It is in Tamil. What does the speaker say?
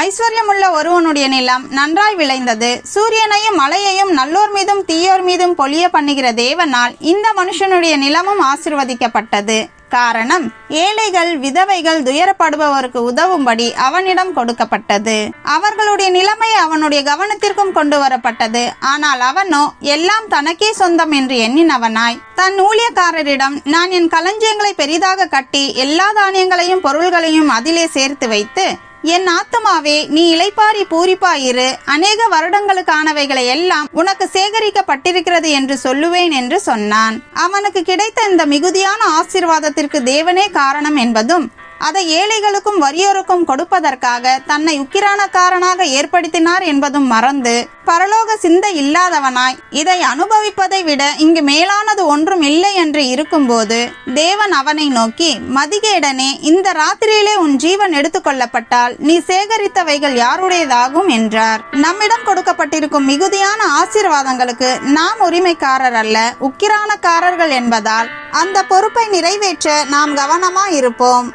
ஐஸ்வர்யமுள்ள ஒருவனுடைய நிலம் நன்றாய் விளைந்தது. சூரியனையும் மலையையும் நல்லோர் மீதும் தீயோர் மீதும் பொழிய பண்ணுகிற தேவனால் இந்த மனுஷனுடைய நிலமும் ஆசிர்வதிக்கப்பட்டது. காரணம் ஏழைகள் விதவைகள் துயரப்படுபவருக்கு உதவும்படி அவனிடம் கொடுக்கப்பட்டது. அவர்களுடைய நிலைமை அவனுடைய கவனத்திற்கும் கொண்டு வரப்பட்டது. ஆனால் அவனோ எல்லாம் தனக்கே சொந்தம் என்று எண்ணினவனாய். தன் ஊழியக்காரரிடம் நான் என் களஞ்சியங்களை பெரிதாக கட்டி எல்லா தானியங்களையும் பொருள்களையும் அதிலே சேர்த்து வைத்து என் ஆத்துமாவே நீ இலைப்பாரி பூரிப்பாயிரு. அநேக வருடங்களுக்கானவைகளை எல்லாம் உனக்கு சேகரிக்கப்பட்டிருக்கிறது என்று சொல்லுவேன் என்று சொன்னான். அவனுக்கு கிடைத்த இந்த மிகுதியான ஆசீர்வாதத்திற்கு தேவனே காரணம் என்பதும் அதை ஏழைகளுக்கும் வறியோருக்கும் கொடுப்பதற்காக தன்னை உக்கிரானக்காரனாக ஏற்படுத்தினார் என்பதும் மறந்து பரலோக சிந்தை இல்லாதவனாய் இதை அனுபவிப்பதை விட இங்கு மேலானது ஒன்றும் இல்லை என்று இருக்கும்போது தேவன் அவனை நோக்கி மதிகேடனே இந்த ராத்திரியிலே உன் ஜீவன் எடுத்துக்கொள்ளப்பட்டால் நீ சேகரித்தவைகள் யாருடையதாகும்? என்றார். நம்மிடம் கொடுக்கப்பட்டிருக்கும் மிகுதியான ஆசீர்வாதங்களுக்கு நாம் உரிமைக்காரர் அல்ல உக்கிரானக்காரர்கள் என்பதால் அந்த பொறுப்பை நிறைவேற்ற நாம் கவனமாக இருப்போம்